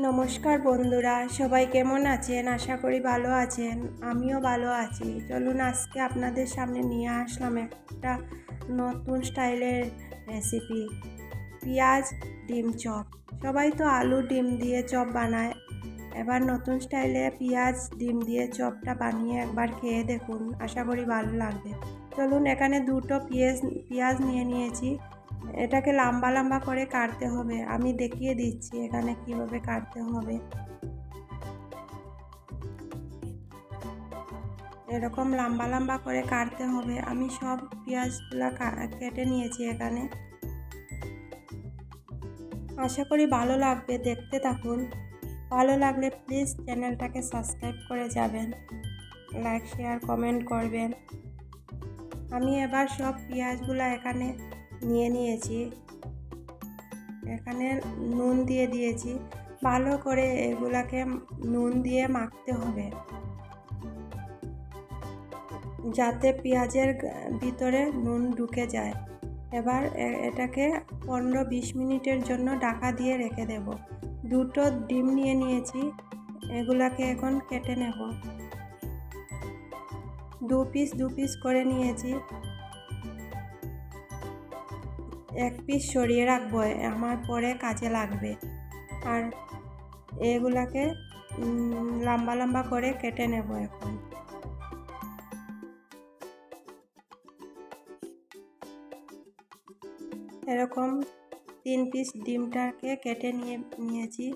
নমস্কার বন্ধুরা, সবাই কেমন আছেন? আশা করি ভালো আছেন। আমিও ভালো আছি। চলুন আজকে আপনাদের সামনে নিয়ে আসলাম একটা নতুন স্টাইলের রেসিপি পেঁয়াজ ডিম চপ। সবাই তো আলু ডিম দিয়ে চপ বানায়। এবার নতুন স্টাইলে পেঁয়াজ ডিম দিয়ে চপটা বানিয়ে একবার খেয়ে দেখুন। আশা করি ভালো লাগবে। চলুন এখানে দুটো পেঁয়াজ পেঁয়াজ নিয়ে নিয়েছি। এটাকে লম্বা লম্বা করে কাটতে হবে। আমি দেখিয়ে দিচ্ছি এখানে কীভাবে কাটতে হবে। এরকম লম্বা লম্বা করে কাটতে হবে। আমি সব পেঁয়াজগুলো কেটে নিয়েছি এখানে। আশা করি ভালো লাগবে। দেখতে থাকুন। ভালো লাগলে প্লিজ চ্যানেলটাকে সাবস্ক্রাইব করে যাবেন। লাইক, শেয়ার, কমেন্ট করবেন। আমি এবার সব পেঁয়াজগুলো এখানে নিয়ে নিয়েছি। এখানে নুন দিয়ে দিয়েছি। ভালো করে এগুলাকে নুন দিয়ে মাখতে হবে। যাতে পেঁয়াজের ভিতরে নুন ঢুকে যায়। এবার এটাকে পনেরো বিশ মিনিটের জন্য ঢাকা দিয়ে রেখে দেব। দুটো ডিম নিয়ে নিয়েছি। এগুলাকে এখন কেটে নেব। দু পিস দু পিস করে নিয়েছি। এক পিস সরিয়ে রাখব, আমার পরে কাজে লাগবে। আর এগুলাকে লম্বা লম্বা করে কেটে নেব এখন। এরকম তিন পিস ডিমটাকে কেটে নিয়ে, নিয়েছি।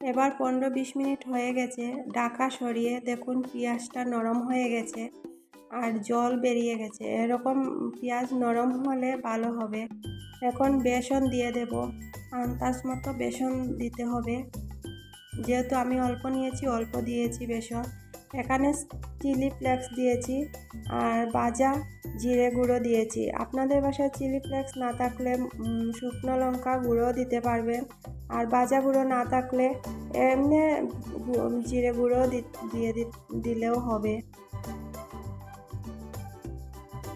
এবার পনেরো বিশ মিনিট হয়ে গেছে ডাকা সরিয়ে দেখুন পেঁয়াজটা নরম হয়ে গেছে। আর জল বেরিয়ে গেছে। এরকম পেঁয়াজ নরম হলে ভালো হবে। এখন বেসন দিয়ে দেব। আন্দাজ মতো বেসন দিতে হবে। যেহেতু আমি অল্প নিয়েছি অল্প দিয়েছি বেসন। এখানে চিলি ফ্লেক্স দিয়েছি আর বাজা জিরে গুঁড়ো দিয়েছি। আপনাদের বাসায় চিলি ফ্লেক্স না থাকলে শুকনো লঙ্কা গুঁড়ো দিতে পারবেন আর বাজা গুঁড়ো না থাকলে এমনি জিরে গুঁড়ো দিয়ে দিলেও হবে।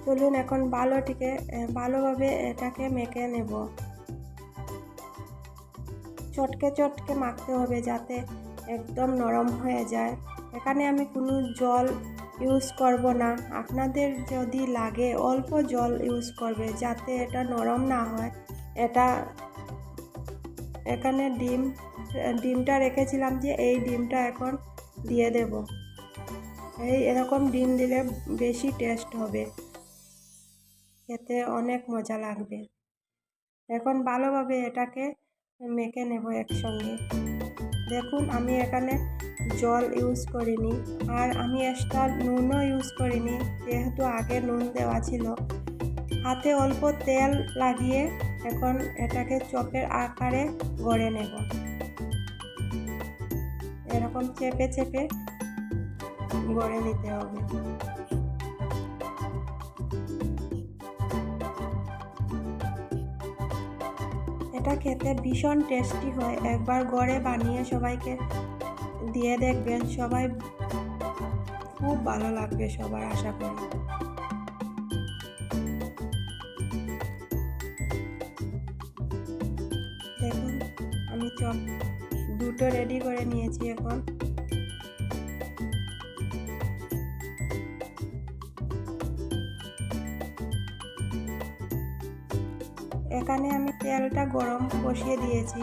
চলুন এখন ভালোটিকে ভালোভাবে এটাকে মেখে নেব। চটকে চটকে মাখতে হবে যাতে একদম নরম হয়ে যায়। এখানে আমি কোনো জল ইউজ করব না। আপনাদের যদি লাগে অল্প জল ইউজ করবে যাতে এটা নরম না হয়। এটা এখানে ডিম ডিমটা রেখেছিলাম যে এই ডিমটা এখন দিয়ে দেব। এই এরকম ডিম দিলে বেশি টেস্ট হবে। খেতে অনেক মজা লাগবে। এখন ভালোভাবে এটাকে মেখে নেব একসঙ্গে। দেখুন, আমি এখানে জল ইউজ করিনি আর আমি এক্সট্রা নুনও ইউজ করিনি, যেহেতু আগে নুন দেওয়া ছিল। হাতে অল্প তেল লাগিয়ে এখন এটাকে চপের আকারে গড়ে নেব। এরকম চেপে চেপে গড়ে নিতে হবে। এটা খেতে ভীষণ টেস্টি হয়। একবার গড়ে বানিয়ে সবাইকে দিয়ে দেখবেন, সবাই খুব ভালো লাগবে সবার আশা করি। দেখুন, আমি চপ দুটো রেডি করে নিয়েছি এখন। এখানে আমি তেলটা গরম বসিয়ে দিয়েছি।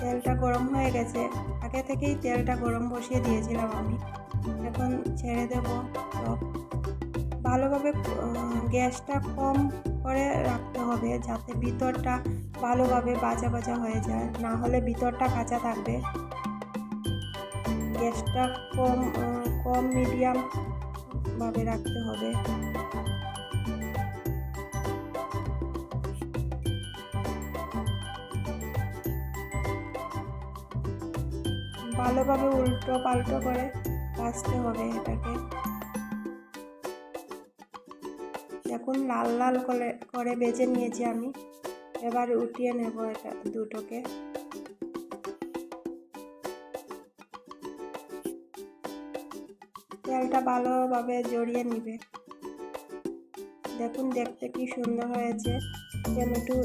তেলটা গরম হয়ে গেছে। আগে থেকেই তেলটা গরম বসিয়ে দিয়েছিলাম আমি। এখন ছেড়ে দেব। ভালোভাবে গ্যাসটা কম করে রাখতে হবে যাতে ভিতরটা ভালোভাবে বাজা বাজা হয়ে যায়। না হলে ভিতরটা কাঁচা থাকবে। গ্যাসটা কম কম মিডিয়াম ভাবে রাখতে হবে। ভালোভাবে উল্টো পাল্টো করে ভাজতে হবে এটাকে। দেখুন লাল লাল করে করে বেজে নিয়েছি আমি। এবার উঠিয়ে নেব এটা দুটোকে। তেলটা ভালোভাবে জড়িয়ে নিবে। দেখুন দেখতে কি সুন্দর হয়েছে। টমেটো